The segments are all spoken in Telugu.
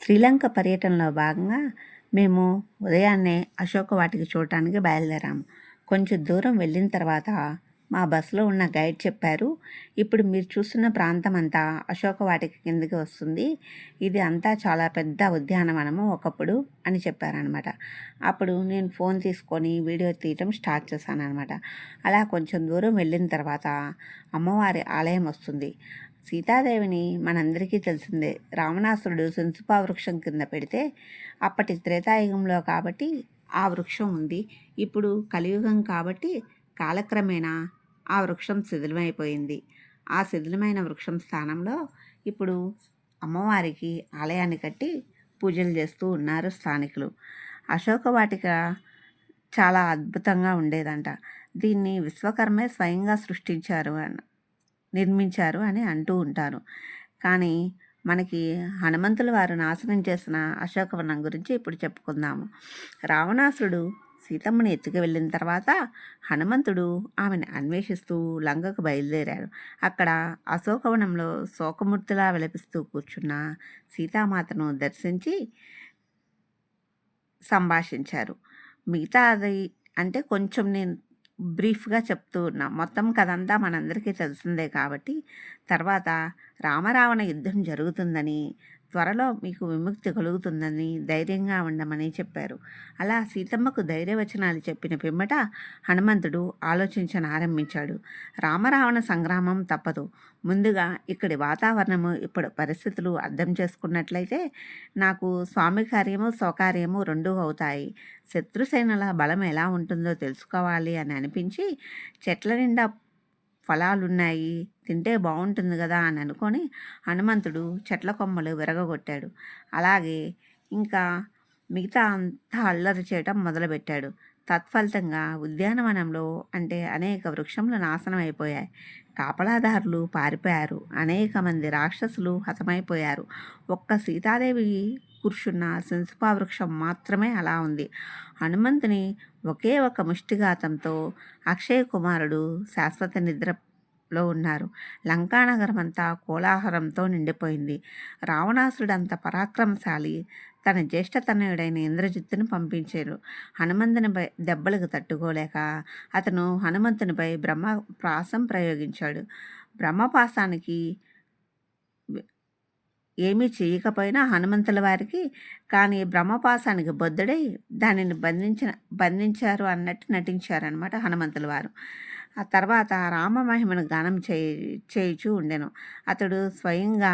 శ్రీలంక పర్యటనలో భాగంగా మేము ఉదయాన్నే అశోక వాటిక చూడటానికి బయలుదేరాము. కొంచెం దూరం వెళ్ళిన తర్వాత మా బస్సులో ఉన్న గైడ్ చెప్పారు ఇప్పుడు మీరు చూస్తున్న ప్రాంతం అంతా అశోక వాటిక కిందకి వస్తుంది. ఇది అంతా చాలా పెద్ద ఉద్యానవనము ఒకప్పుడు అని చెప్పారనమాట అప్పుడు నేను ఫోన్ తీసుకొని వీడియో తీయటం స్టార్ట్ చేశాను అనమాట అలా కొంచెం దూరం వెళ్ళిన తర్వాత అమ్మవారి ఆలయం వస్తుంది. సీతాదేవిని మనందరికీ తెలిసిందే. రావణాసురుడు సున్సుపా వృక్షం కింద పెడితే అప్పటి త్రేతాయుగంలో కాబట్టి ఆ వృక్షం ఉంది. ఇప్పుడు కలియుగం కాబట్టి కాలక్రమేణా ఆ వృక్షం శిథిలమైపోయింది. ఆ శిథిలమైన వృక్షం స్థానంలో ఇప్పుడు అమ్మవారికి ఆలయాన్ని కట్టి పూజలు చేస్తూ ఉన్నారు స్థానికులు. అశోక వాటిక చాలా అద్భుతంగా ఉండేదంట. దీన్ని విశ్వకర్మే స్వయంగా సృష్టించారు అని నిర్మించారు అని అంటూ ఉంటారు. కానీ మనకి హనుమంతుల వారు నాశనం చేసిన అశోకవనం గురించి ఇప్పుడు చెప్పుకుందాము. రావణాసురుడు సీతమ్మని ఎత్తుకు వెళ్ళిన తర్వాత హనుమంతుడు ఆమెను అన్వేషిస్తూ లంకకు బయలుదేరాడు. అక్కడ అశోకవనంలో శోకమూర్తిలా విలపిస్తూ కూర్చున్న సీతామాతను దర్శించి సంభాషించారు. మిగతాది అంటే కొంచెం నేను బ్రీఫ్గా చెప్తూ ఉన్నా. మొత్తం కదంతా మనందరికీ తెలిసిందే కాబట్టి తర్వాత రామరావణ యుద్ధం జరుగుతుందని త్వరలో మీకు విముక్తి కలుగుతుందని ధైర్యంగా ఉండమని చెప్పారు. అలా సీతమ్మకు ధైర్యవచనాలు చెప్పిన పిమ్మట హనుమంతుడు ఆలోచించను ఆరంభించాడు. రామరావణ సంగ్రామం తప్పదు. ముందుగా ఇక్కడి వాతావరణము ఇప్పుడు పరిస్థితులు అర్థం చేసుకున్నట్లయితే నాకు స్వామి కార్యము స్వకార్యము రెండూ అవుతాయి. శత్రుసేనల బలం ఎలా ఉంటుందో తెలుసుకోవాలి అని అనిపించి చెట్ల నిండా ఫలాలున్నాయి తింటే బాగుంటుంది కదా అని అనుకొని హనుమంతుడు చెట్ల కొమ్మలు విరగగొట్టాడు. అలాగే ఇంకా మిగతా అంతా అల్లరి చేయటం మొదలుపెట్టాడు. తత్ఫలితంగా ఉద్యానవనంలో అంటే అనేక వృక్షములు నాశనం అయిపోయాయి. కాపలాదారులు పారిపోయారు. అనేక మంది రాక్షసులు హతమైపోయారు. ఒక్క సీతాదేవి కూర్చున్న శంసుపావృక్షం మాత్రమే అలా ఉంది. హనుమంతుని ఒకే ఒక ముష్టిఘాతంతో అక్షయ కుమారుడు శాశ్వత నిద్రలో ఉన్నారు. లంకానగరం అంతా కోలాహలంతో నిండిపోయింది. రావణాసురుడంత పరాక్రమశాలి తన జ్యేష్ఠతనయుడైన ఇంద్రజిత్తును పంపించారు. హనుమంతునిపై దెబ్బలకు తట్టుకోలేక అతను హనుమంతునిపై బ్రహ్మ ప్రాసం ప్రయోగించాడు. బ్రహ్మపాసానికి ఏమీ చేయకపోయినా హనుమంతుల వారికి కానీ బ్రహ్మపాసానికి బొద్దుడై దానిని బంధించిన బంధించారు అన్నట్టు నటించారనమాట హనుమంతుల వారు. ఆ తర్వాత రామ మహిమను గానం చేయి చేయుచూ ఉండెను. అతడు స్వయంగా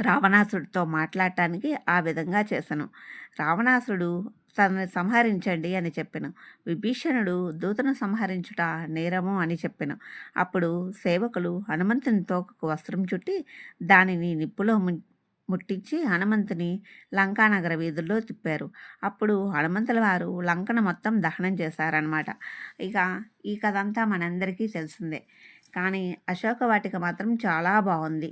రావణాసుడితో మాట్లాడటానికి ఆ విధంగా చేశాను రావణాసుడు సంహరించండి అని చెప్పాను. విభీషణుడు దూతను సంహరించుట నేరము అని చెప్పాను. అప్పుడు సేవకులు హనుమంతుని తోకకు వస్త్రం చుట్టి దానిని నిప్పులో ముట్టించి హనుమంతుని లంకానగర వీధుల్లో తిప్పారు. అప్పుడు హనుమంతుల వారు లంకను మొత్తం దహనం చేశారనమాట ఇక ఈ కథ అంతా మనందరికీ తెలిసిందే. కానీ అశోక వాటిక మాత్రం చాలా బాగుంది.